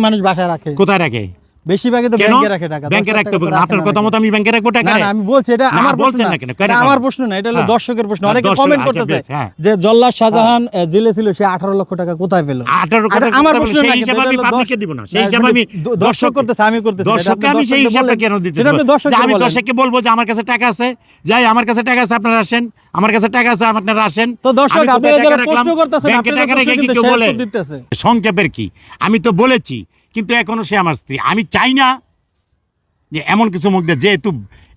মানুষ বাসায় রাখে। কোথায় রাখে? বেশিরভাগই তো ব্যাংকে রাখে টাকা ব্যাংকে রাখতে টাকা আপনার কথা মতো আমি ব্যাংকে রাখব টাকা না আমি বলছি এটা আমার বলছেন না কেন? আমার প্রশ্ন না এটা হলো হ্যাঁ। দর্শকের প্রশ্ন। হ্যাঁ, অনেকে কমেন্ট আচ্ছা, করতেছে হ্যাঁ। যে জল্লাদ শাহজাহান জেলে ছিল সে আঠারো লক্ষ টাকা কোথায় পেল? আঠারো আর কথা আমার প্রশ্ন সেই হিসাবে আমি পাবলিককে দিব না। সেই হিসাবে আমি দর্শক করতেছে আমি করতেছি। দর্শককে আমি সেই হিসাবটা কেন দিতে যাব? আমি দর্শককে বলব যে আমার কাছে টাকা আছে। যাই আমার কাছে টাকা আছে আপনারা আসেন। আমার কাছে টাকা আছে আপনারা আসেন। তো দর্শক আপনারা টাকা যারা প্রশ্ন করতেছেন ব্যাংকে টাকা রেখে কি কেউ বলে। সংক্ষেপের কি? আমি তো বলেছি কিন্তু এখনও সে আমার স্ত্রী। আমি চাই না যে এমন কিছু মুখ দিয়ে যেহেতু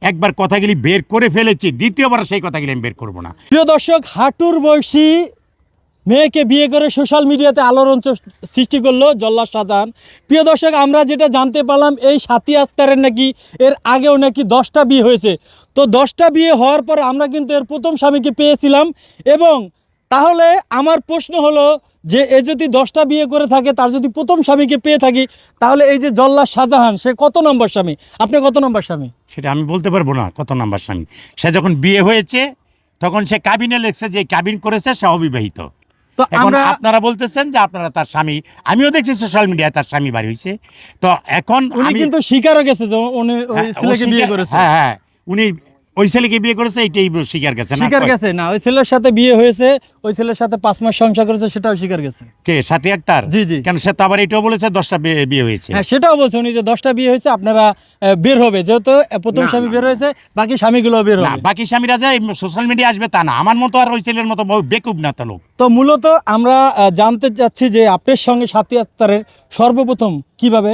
একবার কথাগুলি বের করে ফেলেছি, দ্বিতীয়বার সেই কথাগুলি আমি বের করব না। প্রিয় দর্শক, হাঁটুর বয়সী মেয়েকে বিয়ে করে সোশ্যাল মিডিয়াতে আলোড়ন সৃষ্টি করল জল্লাদ শাহজাহান। প্রিয় দর্শক, আমরা যেটা জানতে পারলাম, এই সাথী আক্তারের নাকি এর আগেও নাকি দশটা বিয়ে হয়েছে। তো দশটা বিয়ে হওয়ার পর আমরা কিন্তু এর প্রথম স্বামীকে পেয়েছিলাম এবং তাহলে আমার প্রশ্ন হলো যে এ যদি দশটা বিয়ে করে থাকে তার যদি প্রথম স্বামীকে পেয়ে থাকি তাহলে এই যে জল্লাদ শাহজাহান সে কত নম্বর স্বামী? আপনি কত নম্বর স্বামী? সেটা আমি বলতে পারব না কত নাম্বার স্বামী। সে যখন বিয়ে হয়েছে তখন সে কাবিনে লেখছে যে কাবিন করেছে সে অবিবাহিত। তো আমরা আপনারা বলতেছেন যে আপনারা তার স্বামী আমিও দেখছি সোশ্যাল মিডিয়ায় তার স্বামী বাড়ি হয়েছে। তো এখন উনি কিন্তু স্বীকারও গেছে যে উনি হ্যাঁ, ছেলেকে বিয়ে করেছে। হ্যাঁ হ্যাঁ উনি ওই ছেলেকে বিয়ে করেছে এইটাই স্বীকার গেছে না? স্বীকার গেছে না ওই ছেলের সাথে বিয়ে হয়েছে ওই ছেলের সাথে পাঁচ মাস সংসার করেছে সেটাও স্বীকার গেছে। কে সাথী আক্তার? জি জি। কেন সে তো আবার এটাও বলেছে দশটা বিয়ে হয়েছে। হ্যাঁ সেটাও বলছে উনি যে দশটা বিয়ে হয়েছে আপনারা বের হবে। যেহেতু প্রথম স্বামী বের হয়েছে বাকি স্বামীগুলো বের হবে। বাকি স্বামীরা যে সোশ্যাল মিডিয়া আসবে তা না। আমার মতো আর ওই ছেলের মতো বেকুব না তো লোক। তো মূলত আমরা জানতে চাচ্ছি যে আপনার সঙ্গে সাথী আত্মারের সর্বপ্রথম কীভাবে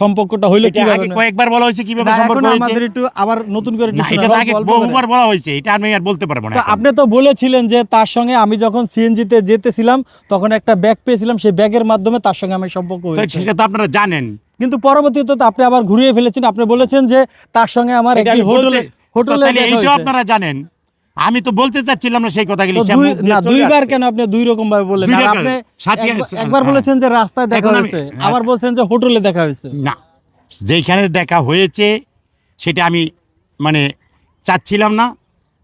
সম্পর্কটা হইল কীভাবে কয়েকবার বলা হয়েছে কীভাবে সম্পর্ক হয়েছে? আমাদের একটু আবার নতুন করে এটা আগে বহুবার বলা হয়েছে এটা আমি আর বলতে পারব না আপনি তো বলেছিলেন যে তার সঙ্গে আমি যখন সিএনজিতে যেতেছিলাম তখন একটা ব্যাগ পেয়েছিলাম সেই ব্যাগের মাধ্যমে তার সঙ্গে আমার সম্পর্ক হয়েছে। সেটা তো আপনারা জানেন। কিন্তু পরবর্তীতে তো আপনি আবার ঘুরিয়ে ফেলেছেন আপনি বলেছেন যে তার সঙ্গে আমার একটি আমি হোটেলে হোটেলে। আপনারা জানেন। আমি তো বলতে চাচ্ছিলাম না সেই কথাগুলি না দুইবার কেন আপনি দুই রকম ভাবে বললেন। আপনি একবার- হ্যাঁ। বলেছেন যে রাস্তায় দেখা হয়েছে হ্যাঁ। আবার বলছেন যে হোটেলে দেখা হয়েছে। না যেখানে দেখা হয়েছে সেটা আমি মানে চাচ্ছিলাম না।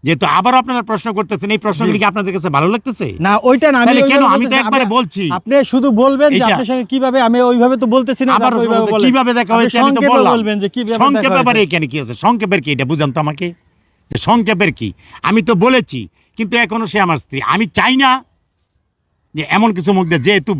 যেহেতু আবার আপনারা প্রশ্ন করতেছেন এই প্রশ্নগুলি কি আপনাদের কাছে ভালো লাগতেছে? না ওইটা না আমি কেন? আমি তো একবারে বলছি। আপনি শুধু বলবেন যে আপনার সঙ্গে কীভাবে আমি ওইভাবে তো বলতেছি না আবার ওইভাবে কীভাবে দেখা হয়েছে আমি তো বললাম। বলবেন যে কীভাবে সংক্ষেপ ব্যাপারে। এখানে কি আছে? সংক্ষেপের কি? এটা বুঝান তো আমাকে। যে সংক্ষেপের কি? আমি তো বলেছি কিন্তু এখনও সে আমার স্ত্রী। আমি চাই না যে এমন কিছু মুখ দিয়ে যেহেতু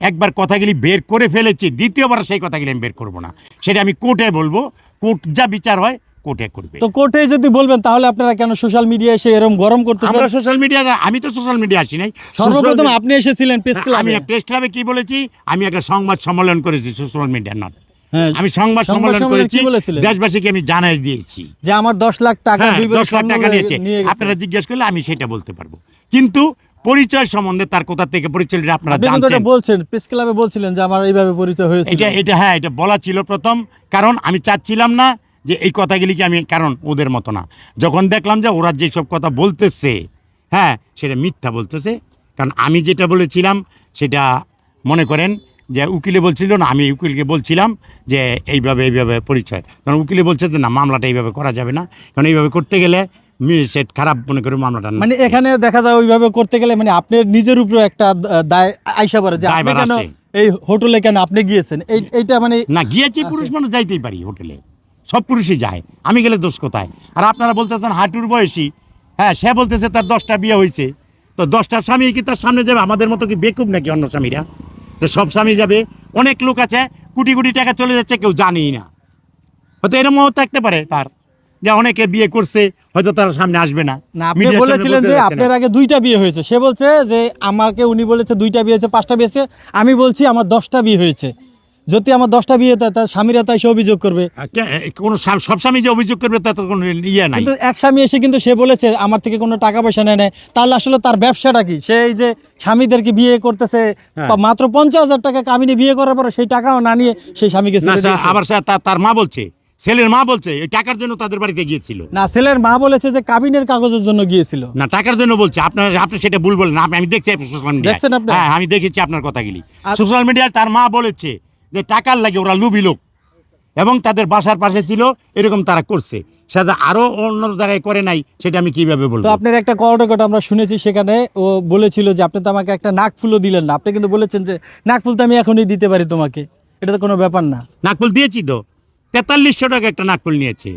একবার কথাগুলি বের করে ফেলেছি দ্বিতীয়বার সেই কথাগুলি আমি বের করব না। সেটা আমি কোর্টে বলব। কোর্ট যা বিচার হয় কোর্টে করবে। তো কোর্টে যদি বলবেন তাহলে আপনারা কেন সোশ্যাল মিডিয়ায় এসে এরকম গরম করতে আমরা সোশ্যাল মিডিয়া আমি তো সোশ্যাল মিডিয়া আসি নাই। সর্বপ্রথম আপনি এসেছিলেন প্রেস media- আমি প্রেস ক্লাবে কি বলেছি? আমি একটা সংবাদ সম্মেলন করেছি সোশ্যাল মিডিয়া নট আমি সংবাদ সম্মেলন করেছি দেশবাসীকে আমি জানাই দিয়েছি। যে আমার দশ লাখ টাকা হ্যাঁ দশ লাখ টাকা নিয়েছে। আপনারা জিজ্ঞেস করলে আমি সেটা বলতে পারব। কিন্তু পরিচয় সম্বন্ধে তার কোথা থেকে পরিচয় এটা আপনারা জানছেন? বলছেন প্রেস ক্লাবে বলছিলেন যে আমার এইভাবে পরিচয় হয়েছে এটা এটা হ্যাঁ এটা বলা ছিল প্রথম। কারণ আমি চাচ্ছিলাম না যে এই কথাগুলিকে আমি কারণ ওদের মতো না। যখন দেখলাম যে ওরা যেসব কথা বলতেছে হ্যাঁ সেটা মিথ্যা বলতেছে। কারণ আমি যেটা বলেছিলাম সেটা মনে করেন যে উকিলে বলছিল না আমি উকিলকে বলছিলাম যে এইভাবে এইভাবে পরিচয়। কারণ উকিলে বলছে যে না মামলাটা এইভাবে করা যাবে না। কারণ এইভাবে করতে গেলে মি- সে খারাপ মনে করে মামলাটা মানে এখানে দেখা যায় ওইভাবে করতে গেলে মানে আপনার নিজের উপরে একটা দায় আইসা পড়ে যে আপনি কেন এই হোটেলে কেন আপনি গিয়েছেন? এইটা মানে না গিয়েছি পুরুষ মানুষ যাইতেই পারি হোটেলে। সব পুরুষই যায়। আমি গেলে দোষ কোথায়? আর আপনারা বলতেছেন হাঁটুর বয়সী। হ্যাঁ সে বলতেছে তার দশটা বিয়ে হয়েছে তো দশটা স্বামী কি তার সামনে যাবে? আমাদের মতো কি বেকুব নাকি অন্য স্বামীরা? তো সব স্বামী যাবে অনেক লোক আছে কোটি কোটি টাকা চলে যাচ্ছে কেউ জানেই না। হয়তো এরকম থাকতে পারে তার যে অনেকে বিয়ে করছে হয়তো তার সামনে আসবে না। আপনি বলেছিলেন যে আপনার আগে দুইটা বিয়ে হয়েছে। সে বলছে যে আমাকে উনি বলেছে দুইটা বিয়ে হয়েছে পাঁচটা বিয়েছে হয়েছে। আমি বলছি আমার দশটা বিয়ে হয়েছে। যদি আমার দশটা বিয়ে হতো তার স্বামীরা তাই সে অভিযোগ করবে। কোনো সব স্বামী যে অভিযোগ করবে তার তো কোনো ইয়ে নাই। কিন্তু এক স্বামী এসে কিন্তু সে বলেছে আমার থেকে কোনো টাকা পয়সা নেয় নাই। তাহলে আসলে তার ব্যবসাটা কি? সে এই যে স্বামীদেরকে বিয়ে করতেছে হ্যাঁ। মাত্র পঞ্চাশ হাজার টাকা কামিনী বিয়ে করার পরে সেই টাকাও না নিয়ে সেই স্বামীকে। আবার স্যার তার- মা বলছে ছেলের মা বলছে এই টাকার জন্য তাদের বাড়িতে গিয়েছিল। না ছেলের মা বলেছে যে কাবিনের কাগজের জন্য গিয়েছিল। না টাকার জন্য বলছে আপনার আপনি সেটা ভুল বলেন আমি দেখছি সোশ্যাল আপনি? হ্যাঁ আমি দেখেছি আপনার কথাগুলি। সোশ্যাল মিডিয়ায় তার মা বলেছে যে টাকার লাগে ওরা লুবি লোক। এবং তাদের বাসার পাশে ছিল এরকম তারা করছে। সেটা আরও অন্য জায়গায় করে নাই সেটা আমি কীভাবে বলব? আপনার একটা কর্ণকট আমরা শুনেছি সেখানে ও বলেছিল যে আপনি তো আমাকে একটা নাক ফুলও দিলেন না। আপনি কিন্তু বলেছেন যে নাক ফুল তো আমি এখনই দিতে পারি তোমাকে। এটা তো কোনো ব্যাপার না। নাকফুল দিয়েছি তো। তেতাল্লিশশো টাকা একটা নাকফুল নিয়েছে।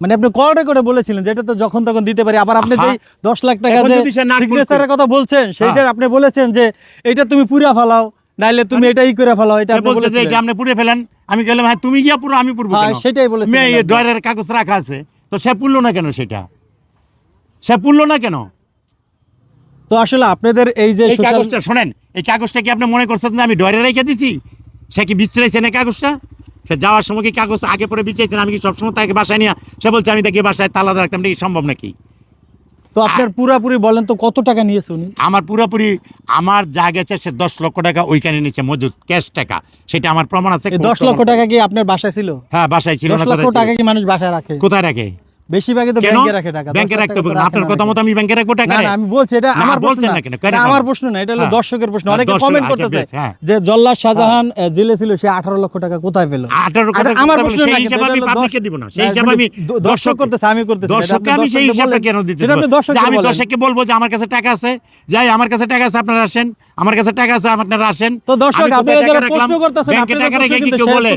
মানে আপনি কয়টা করে বলেছিলেন যে এটা তো যখন তখন দিতে পারি। আবার আপনি যে দশ লাখ টাকা যে কথা বলছেন সেইটা আপনি বলেছেন যে এটা তুমি পুরা ফেলাও। নাইলে তুমি এটাই করে ফেলাও এটা বলছে যে এটা আপনি পুড়ে ফেলেন। আমি গেলাম হ্যাঁ তুমি গিয়া পুরো আমি পুরবো হ্যাঁ সেটাই বলেছিলেন মেয়ে আপনি। ডয়ারের কাগজ রাখা আছে। তো সে পুড়লো না কেন সেটা? সে না কেন? তো আসলে আপনাদের এই যে এই কাগজটা শোনেন এই কাগজটা কি আপনি মনে করছেন যে আমি ডয়ারে রেখে দিছি? সে কি বিছড়াইছে না কাগজটা? সে যাওয়ার সময় কি কাগজ আগে পরে বিছাইছেন আমি কি সবসময় তাকে বাসায় নিয়ে সে বলছে আমি তাকে বাসায় তালা রাখতাম এটা কি সম্ভব নাকি? তো আপনার পুরাপুরি বলেন তো কত টাকা নিয়েছে উনি? আমার পুরাপুরি আমার যা গেছে সে দশ লক্ষ টাকা ওইখানে নিচে মজুদ ক্যাশ টাকা। সেটা আমার প্রমাণ আছে দশ লক্ষ টাকা কি আপনার বাসায় ছিল? হ্যাঁ বাসায় ছিল দশ লক্ষ টাকা কি মানুষ বাসায় রাখে? কোথায় রাখে? বেশিরভাগই তো ব্যাংকে রাখে টাকা ব্যাংকে রাখতে হবে। আপনার কথা মতো আমি ব্যাংকে রাখব টাকা না আমি বলছি এটা আমার প্রশ্ন না। আমার প্রশ্ন না এটা হলো হ্যাঁ। দর্শকের প্রশ্ন। হ্যাঁ, অনেকে কমেন্ট আচ্ছা, করতেছে হ্যাঁ। যে জল্লাদ শাহজাহান জেলে ছিল সে আঠারো লক্ষ টাকা কোথায় পেল? আঠারো আর কথা আমার প্রশ্ন সেই কিন্তু, আমি পাবলিককে দিব না। সেই হিসাবে আমি দর্শক করতেছে আমি করতেছি দর্শককে আমি সেই দর্শককে হিসাবে কেন দিতে সেটা দর্শককে আমি দর্শককে বলব যে আমার কাছে টাকা আছে যাই আমার কাছে টাকা আছে আপনারা আসেন। আমার কাছে টাকা আছে আপনারা আসেন। তো দর্শক আপনারা টাকা যারা প্রশ্ন করতেছেন ব্যাংকে আপনাদের টাকা রেখে কি কেউ বলে?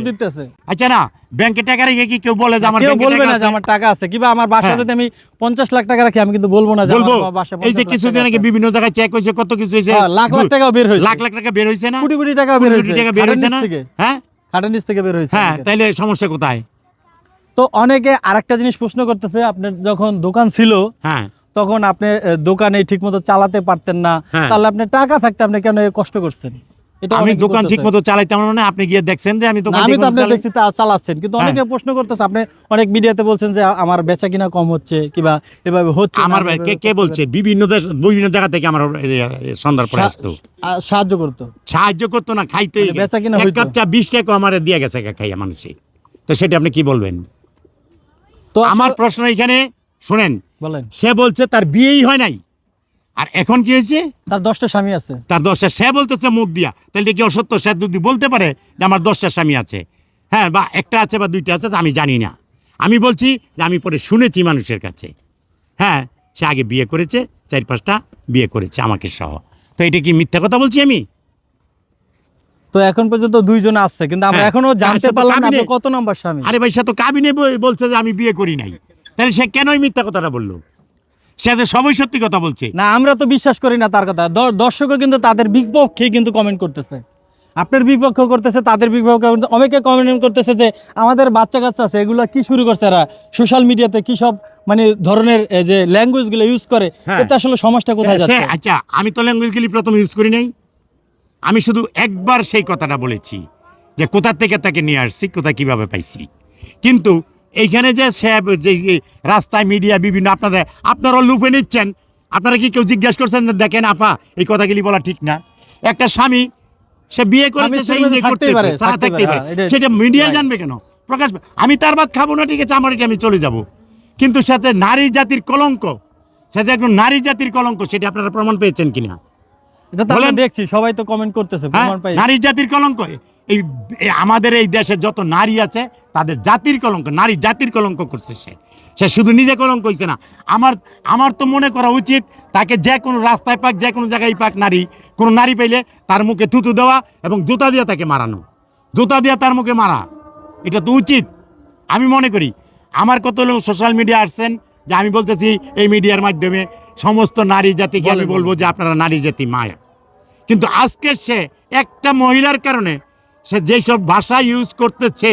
আচ্ছা না। ব্যাংকে টাকা রেখে কি কেউ বলে যে আমার কেউ বলবে না যে আমার টাকা আছে। কিংবা আমার হ্যাঁ। যদি আমি পঞ্চাশ লাখ টাকা রাখি আমি কিন্তু বলব না যে আমার এই যে কিছুদিন আগে বিভিন্ন জায়গায় চেক কত কিছু হ্যাঁ, লাখ লাখ টাকাও বের লাখ লাখ টাকা বের না? কোটি কোটি টাকা বের টাকা বের না? হ্যাঁ? খাটের নিচ থেকে বের হ্যাঁ। তাইলে সমস্যা কোথায়? তো অনেকে আরেকটা জিনিস প্রশ্ন করতেছে আপনার যখন দোকান ছিল হ্যাঁ। তখন আপনি দোকানে ঠিকমতো চালাতে পারতেন না। হ্যাঁ। তাহলে আপনি টাকা থাকতে আপনি কেন কষ্ট করছেন? আমি দোকান করতেছে। ঠিক মতো চালাইতাম না আপনি গিয়ে দেখছেন যে আমি দোকান আমি তো আপনি দেখছি তা চালাচ্ছেন কিন্তু হ্যাঁ। অনেকে প্রশ্ন করতেছে আপনি অনেক মিডিয়াতে বলছেন যে আমার বেচা কিনা কম হচ্ছে কিবা এভাবে হচ্ছে আমার ভাই কে কে বলছে? বিভিন্ন দেশ বিভিন্ন জায়গা থেকে আমার সন্ধ্যার পরে আসতো। সাহায্য করতো। সাহায্য করতো না খাইতে মানে বেচা কিনা এক কাপ চা বিশ টাকা আমার দিয়ে গেছে খাইয়া মানুষে। তো সেটা আপনি কি বলবেন? তো আমার প্রশ্ন এখানে শুনেন বলেন। সে বলছে তার বিয়েই হয় নাই। আর এখন কি হয়েছে? তার দশটা স্বামী আছে। তার দশটা সে বলতেছে মুখ দিয়া। তাহলে কি অসত্য? সে যদি বলতে পারে যে আমার দশটা স্বামী আছে। হ্যাঁ বা একটা আছে বা দুইটা আছে আমি জানি না। আমি বলছি যে আমি পরে শুনেছি মানুষের কাছে। হ্যাঁ সে আগে বিয়ে করেছে চার পাঁচটা বিয়ে করেছে আমাকে সহ। তো এটা কি মিথ্যা কথা বলছি আমি? তো এখন পর্যন্ত দুইজন আসছে কিন্তু আমরা হ্যাঁ, এখনও জানতে পারলাম না কত নম্বর স্বামী। আরে ভাই সে তো কাবিনে বলছে যে আমি বিয়ে করি নাই। তাহলে সে কেনই মিথ্যা কথাটা বলল? সে যে সবই সত্যি কথা বলছে। না আমরা তো বিশ্বাস করি না তার কথা। দর্শকও কিন্তু তাদের বিপক্ষে কিন্তু কমেন্ট করতেছে। আপনার বিপক্ষ করতেছে তাদের বিপক্ষ অনেকে কমেন্ট করতেছে যে আমাদের বাচ্চা কাচ্চা আছে এগুলো কি শুরু করছে এরা? সোশ্যাল মিডিয়াতে কি সব মানে ধরনের যে ল্যাঙ্গুয়েজগুলো ইউজ করে হ্যাঁ। এতে আসলে সমাজটা কোথায় যাচ্ছে? আচ্ছা আমি তো ল্যাঙ্গুয়েজ গেলি প্রথম ইউজ করি নাই। আমি শুধু একবার সেই কথাটা বলেছি যে কোথা থেকে তাকে নিয়ে আসছি কোথায় কীভাবে পাইছি। কিন্তু এইখানে যে সে যে রাস্তায় মিডিয়া বিভিন্ন আপনাদের আপনারাও লুপে নিচ্ছেন। আপনারা কি কেউ জিজ্ঞাসা করছেন দেখেন আপা এই কথাগুলি বলা ঠিক না? একটা স্বামী সে বিয়ে করেছে স্বামী সে থাকলে enjoy থাকতেই করতে পারে, সারা থাকতেই পারে, হ্যাঁ, সেটা মিডিয়া জানবে কেন? প্রকাশ আমি তার বাদ খাব না ঠিক আছে আমার এটা আমি চলে যাব। কিন্তু সাথে নারী জাতির কলঙ্ক সে যে একজন নারী জাতির কলঙ্ক সেটা আপনারা প্রমাণ পেয়েছেন কিনা? এটা তো আমরা দেখছি সবাই তো কমেন্ট করতেছে হ্যাঁ নারী জাতির কলঙ্ক এই আমাদের এই দেশে যত নারী আছে তাদের জাতির কলঙ্ক নারী জাতির কলঙ্ক করছে সে। সে শুধু নিজে কলঙ্ক হইছে না। আমার আমার তো মনে করা উচিত তাকে যে কোনো রাস্তায় পাক যে কোনো জায়গায় পাক নারী কোনো নারী পাইলে তার মুখে থুতু দেওয়া এবং জুতা দিয়ে তাকে মারানো। জুতা দিয়ে তার মুখে মারা। এটা তো উচিত। আমি মনে করি আমার কত লোক সোশ্যাল মিডিয়া আসছেন যে আমি বলতেছি এই মিডিয়ার মাধ্যমে সমস্ত নারী জাতিকে আমি বলব যে আপনারা নারী জাতি মায়া। কিন্তু আজকে সে একটা মহিলার কারণে সে যেই সব ভাষা ইউজ করতেছে,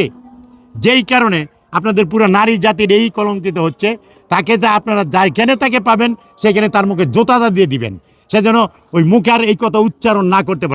যেই কারণে আপনাদের পুরো নারী জাতির এই কলঙ্কিত হচ্ছে, তাকে যা আপনারা যেখানে তাকে পাবেন, সেখানে তার মুখে জোতাদা দিয়ে দিবেন। সে যেন ওই মুখে আর এই কথা উচ্চারণ না করতে পারে।